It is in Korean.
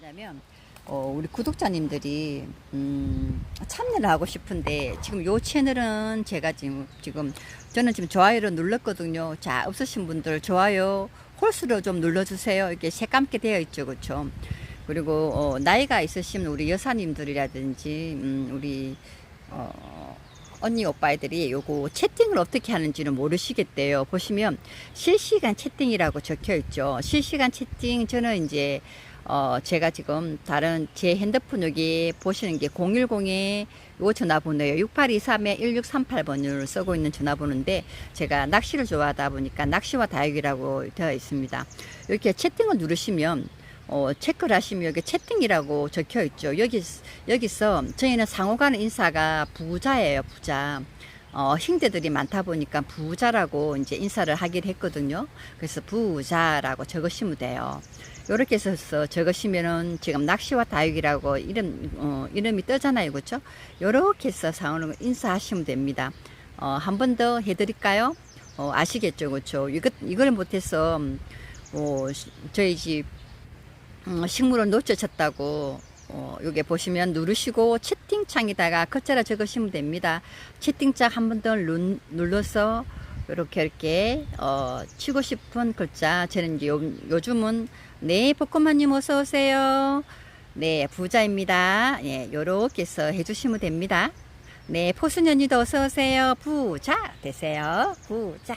뭐냐면 어, 우리 구독자님들이 음, 참여를 하고 싶은데 지금 요 채널은 제가 지금 지금 저는 지금 좋아요를 눌렀거든요. 자 없으신 분들 좋아요 홀수로 좀 눌러주세요. 이렇게 새까맣게 되어 있죠, 그렇죠? 그리고 어, 나이가 있으신 우리 여사님들이라든지 음, 우리 어, 언니 오빠들이 요거 채팅을 어떻게 하는지는 모르시겠대요. 보시면 실시간 채팅이라고 적혀 있죠. 실시간 채팅 저는 이제 어 제가 지금 다른 제 핸드폰 여기 보시는 게 010에 요 전화번호예요. 6823에 1638번을 쓰고 있는 전화번호인데 제가 낚시를 좋아하다 보니까 낚시와 다육이라고 되어 있습니다. 이렇게 채팅을 누르시면 어, 체크를 하시면 여기 채팅이라고 적혀 있죠. 여기, 여기서 저희는 상호간 인사가 부자예요, 부자. 어, 형제들이 많다 보니까 부자라고 이제 인사를 하기로 했거든요. 그래서 부자라고 적으시면 돼요. 요렇게 해서 적으시면은 지금 낚시와 다육이라고 이름, 어, 이름이 뜨잖아요. 그렇죠? 요렇게 해서 상호는 인사하시면 됩니다. 어, 한 번 더 해드릴까요? 어, 아시겠죠? 그렇죠? 이것, 이걸 못해서, 음, 뭐, 저희 집 음, 식물을 놓쳤다고 어, 여기 보시면 누르시고 채팅창에다가 글자를 적으시면 됩니다. 채팅창 한 번 더 눌러서 이렇게 이렇게 어, 치고 싶은 글자 저는 요, 요즘은 네 볶음마님 어서 오세요. 네 부자입니다. 예, 요렇게 해서 해주시면 됩니다. 네 포순연이도 어서 오세요. 부자 되세요. 부자.